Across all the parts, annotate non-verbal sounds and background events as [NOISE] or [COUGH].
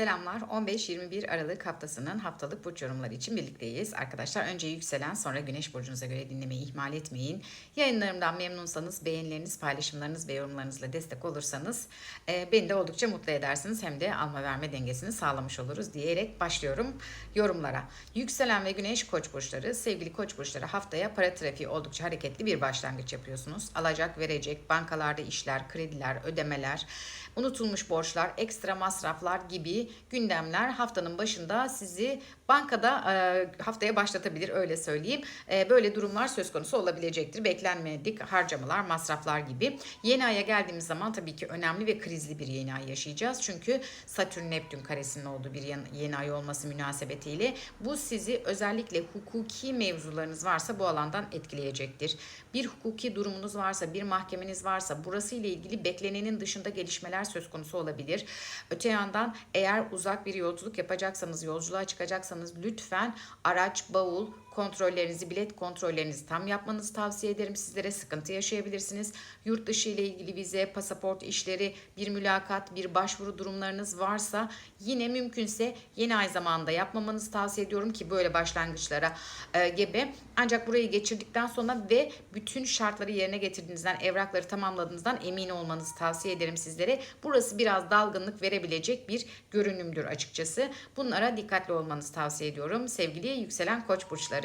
Selamlar. 15-21 Aralık haftasının haftalık burç yorumları için birlikteyiz. Arkadaşlar önce yükselen sonra güneş burcunuza göre dinlemeyi ihmal etmeyin. Yayınlarımdan memnunsanız beğenileriniz, paylaşımlarınız ve yorumlarınızla destek olursanız e, beni de oldukça mutlu edersiniz. Hem de alma verme dengesini sağlamış oluruz diyerek başlıyorum yorumlara. Yükselen ve güneş koç burçları, sevgili koç burçları haftaya para trafiği oldukça hareketli bir başlangıç yapıyorsunuz. Alacak, verecek, bankalarda işler, krediler, ödemeler, unutulmuş borçlar, ekstra masraflar gibi gündemler haftanın başında sizi bankada e, haftaya başlatabilir öyle söyleyeyim. E, böyle durumlar söz konusu olabilecektir. Beklenmedik harcamalar, masraflar gibi. Yeni aya geldiğimiz zaman tabii ki önemli ve krizli bir yeni ay yaşayacağız. Çünkü Satürn Neptün karesinin olduğu bir yeni ay olması münasebetiyle bu sizi özellikle hukuki mevzularınız varsa bu alandan etkileyecektir. Bir hukuki durumunuz varsa, bir mahkemeniz varsa burası ile ilgili beklenenin dışında gelişmeler söz konusu olabilir. Öte yandan eğer uzak bir yolculuk yapacaksanız, yolculuğa çıkacaksanız lütfen araç, bavul, kontrollerinizi, bilet kontrollerinizi tam yapmanızı tavsiye ederim. Sizlere sıkıntı yaşayabilirsiniz. Yurt dışı ile ilgili vize, pasaport işleri, bir mülakat, bir başvuru durumlarınız varsa yine mümkünse yeni ay zamanında yapmamanızı tavsiye ediyorum ki böyle başlangıçlara e, gebe. Ancak burayı geçirdikten sonra ve bütün şartları yerine getirdiğinizden, evrakları tamamladığınızdan emin olmanızı tavsiye ederim sizlere. Burası biraz dalgınlık verebilecek bir görünümdür açıkçası. Bunlara dikkatli olmanızı tavsiye ediyorum. Sevgili yükselen koç burçları.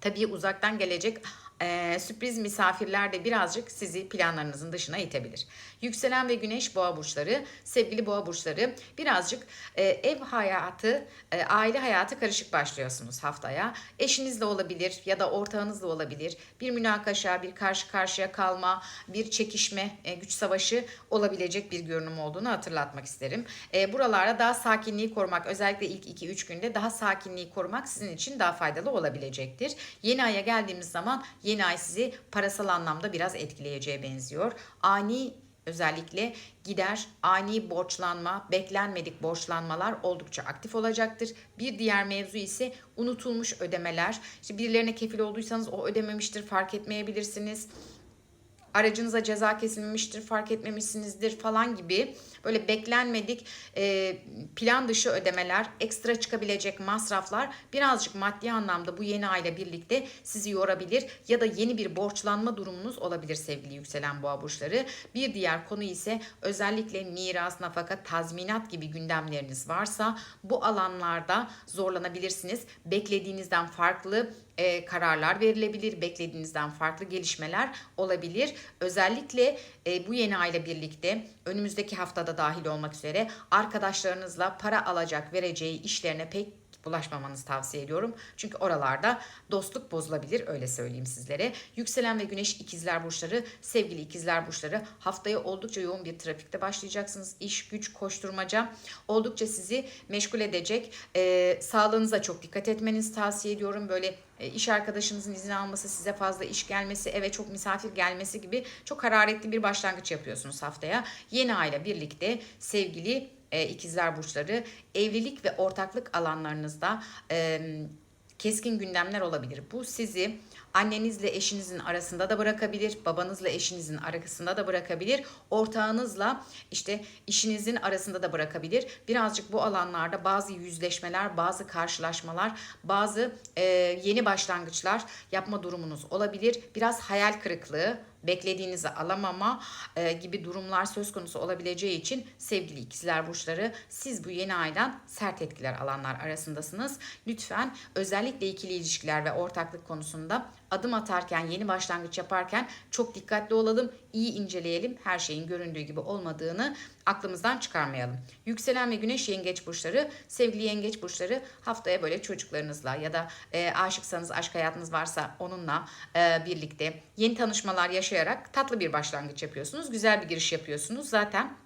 Tabii uzaktan gelecek eee, sürpriz misafirler de birazcık sizi planlarınızın dışına itebilir. Yükselen ve güneş boğa burçları, sevgili boğa burçları birazcık eee, ev hayatı, eee, aile hayatı karışık başlıyorsunuz haftaya. Eşinizle olabilir ya da ortağınızla olabilir. Bir münakaşa, bir karşı karşıya kalma, bir çekişme, eee, güç savaşı olabilecek bir görünüm olduğunu hatırlatmak isterim. Eee, buralarda daha sakinliği korumak, özellikle ilk 2-3 günde daha sakinliği korumak sizin için daha faydalı olabilecektir. Yeni aya geldiğimiz zaman yeni ay sizi parasal anlamda biraz etkileyeceğe benziyor. Ani özellikle gider, ani borçlanma, beklenmedik borçlanmalar oldukça aktif olacaktır. Bir diğer mevzu ise unutulmuş ödemeler. İşte birilerine kefil olduysanız o ödememiştir fark etmeyebilirsiniz aracınıza ceza kesilmemiştir, fark etmemişsinizdir falan gibi böyle beklenmedik e, plan dışı ödemeler, ekstra çıkabilecek masraflar birazcık maddi anlamda bu yeni ayla birlikte sizi yorabilir ya da yeni bir borçlanma durumunuz olabilir sevgili yükselen boğa burçları. Bir diğer konu ise özellikle miras, nafaka, tazminat gibi gündemleriniz varsa bu alanlarda zorlanabilirsiniz. Beklediğinizden farklı e, kararlar verilebilir, beklediğinizden farklı gelişmeler olabilir. Özellikle e, bu yeni ayla birlikte önümüzdeki haftada dahil olmak üzere arkadaşlarınızla para alacak vereceği işlerine pek bulaşmamanızı tavsiye ediyorum. Çünkü oralarda dostluk bozulabilir öyle söyleyeyim sizlere. Yükselen ve güneş ikizler burçları, sevgili ikizler burçları haftaya oldukça yoğun bir trafikte başlayacaksınız. İş, güç, koşturmaca oldukça sizi meşgul edecek. Ee, sağlığınıza çok dikkat etmenizi tavsiye ediyorum. Böyle e, iş arkadaşınızın izin alması, size fazla iş gelmesi, eve çok misafir gelmesi gibi çok hararetli bir başlangıç yapıyorsunuz haftaya. Yeni ayla birlikte sevgili e, ikizler burçları evlilik ve ortaklık alanlarınızda e, keskin gündemler olabilir. Bu sizi annenizle eşinizin arasında da bırakabilir, babanızla eşinizin arasında da bırakabilir, ortağınızla işte işinizin arasında da bırakabilir. Birazcık bu alanlarda bazı yüzleşmeler, bazı karşılaşmalar, bazı e, yeni başlangıçlar yapma durumunuz olabilir. Biraz hayal kırıklığı, beklediğinizi alamama e, gibi durumlar söz konusu olabileceği için sevgili ikizler burçları siz bu yeni aydan sert etkiler alanlar arasındasınız. Lütfen özellikle ikili ilişkiler ve ortaklık konusunda adım atarken, yeni başlangıç yaparken çok dikkatli olalım, iyi inceleyelim. Her şeyin göründüğü gibi olmadığını aklımızdan çıkarmayalım. Yükselen ve güneş yengeç burçları, sevgili yengeç burçları haftaya böyle çocuklarınızla ya da e, aşıksanız, aşk hayatınız varsa onunla e, birlikte yeni tanışmalar yaşayarak tatlı bir başlangıç yapıyorsunuz. Güzel bir giriş yapıyorsunuz. Zaten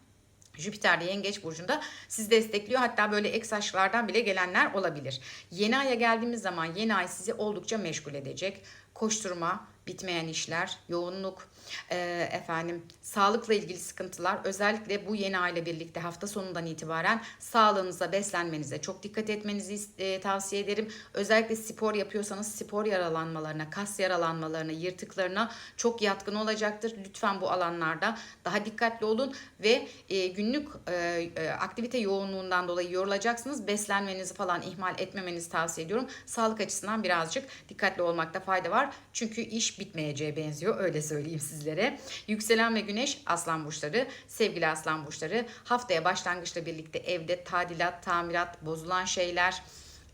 Jüpiter Yengeç Burcu'nda sizi destekliyor. Hatta böyle ek aşklardan bile gelenler olabilir. Yeni aya geldiğimiz zaman yeni ay sizi oldukça meşgul edecek. Koşturma, bitmeyen işler, yoğunluk, e, efendim sağlıkla ilgili sıkıntılar özellikle bu yeni ayla birlikte hafta sonundan itibaren sağlığınıza, beslenmenize çok dikkat etmenizi e, tavsiye ederim. Özellikle spor yapıyorsanız spor yaralanmalarına, kas yaralanmalarına, yırtıklarına çok yatkın olacaktır. Lütfen bu alanlarda daha dikkatli olun ve e, günlük e, e, aktivite yoğunluğundan dolayı yorulacaksınız. Beslenmenizi falan ihmal etmemenizi tavsiye ediyorum. Sağlık açısından birazcık dikkatli olmakta fayda var. Çünkü iş bitmeyeceğe benziyor öyle söyleyeyim sizlere. Yükselen ve güneş aslan burçları, sevgili aslan burçları haftaya başlangıçla birlikte evde tadilat, tamirat, bozulan şeyler,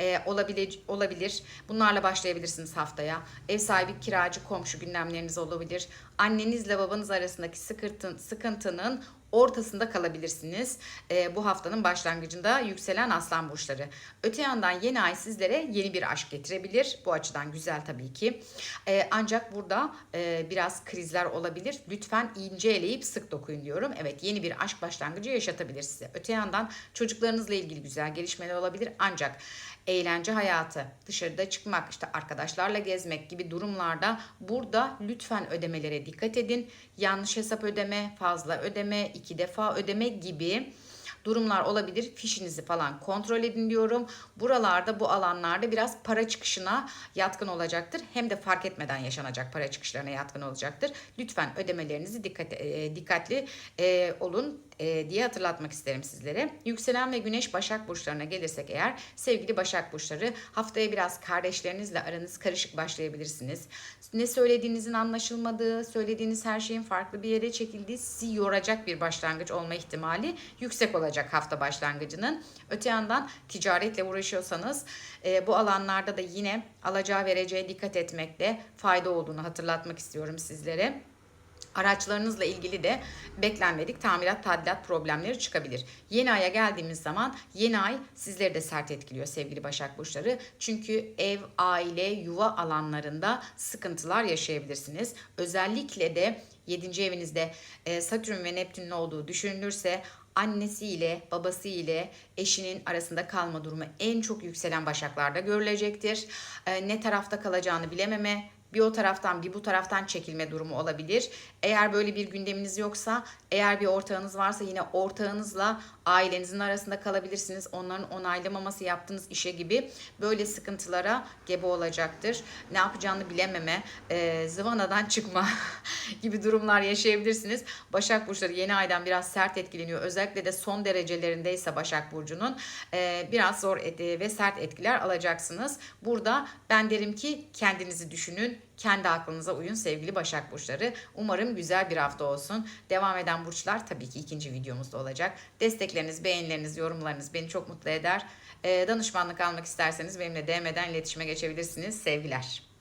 e, olabilir olabilir. Bunlarla başlayabilirsiniz haftaya. Ev sahibi, kiracı, komşu gündemleriniz olabilir. Annenizle babanız arasındaki sıkıntı, sıkıntının ortasında kalabilirsiniz. E, bu haftanın başlangıcında yükselen aslan burçları. Öte yandan yeni ay sizlere yeni bir aşk getirebilir. Bu açıdan güzel tabii ki. E, ancak burada e, biraz krizler olabilir. Lütfen ince eleyip sık dokuyun diyorum. Evet yeni bir aşk başlangıcı yaşatabilir size. Öte yandan çocuklarınızla ilgili güzel gelişmeler olabilir. Ancak eğlence hayatı, dışarıda çıkmak, işte arkadaşlarla gezmek gibi durumlarda burada lütfen ödemelere dikkat edin. Yanlış hesap ödeme, fazla ödeme, iki defa ödeme gibi durumlar olabilir. Fişinizi falan kontrol edin diyorum. Buralarda bu alanlarda biraz para çıkışına yatkın olacaktır. Hem de fark etmeden yaşanacak para çıkışlarına yatkın olacaktır. Lütfen ödemelerinizi dikkat, e, dikkatli e, olun e, diye hatırlatmak isterim sizlere. Yükselen ve güneş Başak burçlarına gelirsek eğer sevgili Başak burçları haftaya biraz kardeşlerinizle aranız karışık başlayabilirsiniz. Ne söylediğinizin anlaşılmadığı, söylediğiniz her şeyin farklı bir yere çekildiği sizi yoracak bir başlangıç olma ihtimali yüksek olacak hafta başlangıcının. Öte yandan ticaretle uğraşıyorsanız e, bu alanlarda da yine alacağı vereceğe dikkat etmekte fayda olduğunu hatırlatmak istiyorum sizlere. Araçlarınızla ilgili de beklenmedik tamirat tadilat problemleri çıkabilir. Yeni aya geldiğimiz zaman yeni ay sizleri de sert etkiliyor sevgili Başak Burçları. Çünkü ev, aile, yuva alanlarında sıkıntılar yaşayabilirsiniz. Özellikle de 7. evinizde e, Satürn ve Neptün'ün olduğu düşünülürse annesiyle, babasıyla, eşinin arasında kalma durumu en çok yükselen başaklarda görülecektir. E, ne tarafta kalacağını bilememe, bir o taraftan bir bu taraftan çekilme durumu olabilir. Eğer böyle bir gündeminiz yoksa, eğer bir ortağınız varsa yine ortağınızla ailenizin arasında kalabilirsiniz. Onların onaylamaması yaptığınız işe gibi böyle sıkıntılara gebe olacaktır. Ne yapacağını bilememe, e, zıvanadan çıkma [LAUGHS] gibi durumlar yaşayabilirsiniz. Başak Burçları yeni aydan biraz sert etkileniyor. Özellikle de son derecelerindeyse Başak Burcu'nun e, biraz zor ve sert etkiler alacaksınız. Burada ben derim ki kendinizi düşünün, kendi aklınıza uyun sevgili Başak Burçları. Umarım güzel bir hafta olsun. Devam eden burçlar tabii ki ikinci videomuzda olacak. Destekleriniz, beğenileriniz, yorumlarınız beni çok mutlu eder. Ee, danışmanlık almak isterseniz benimle DM'den iletişime geçebilirsiniz. Sevgiler.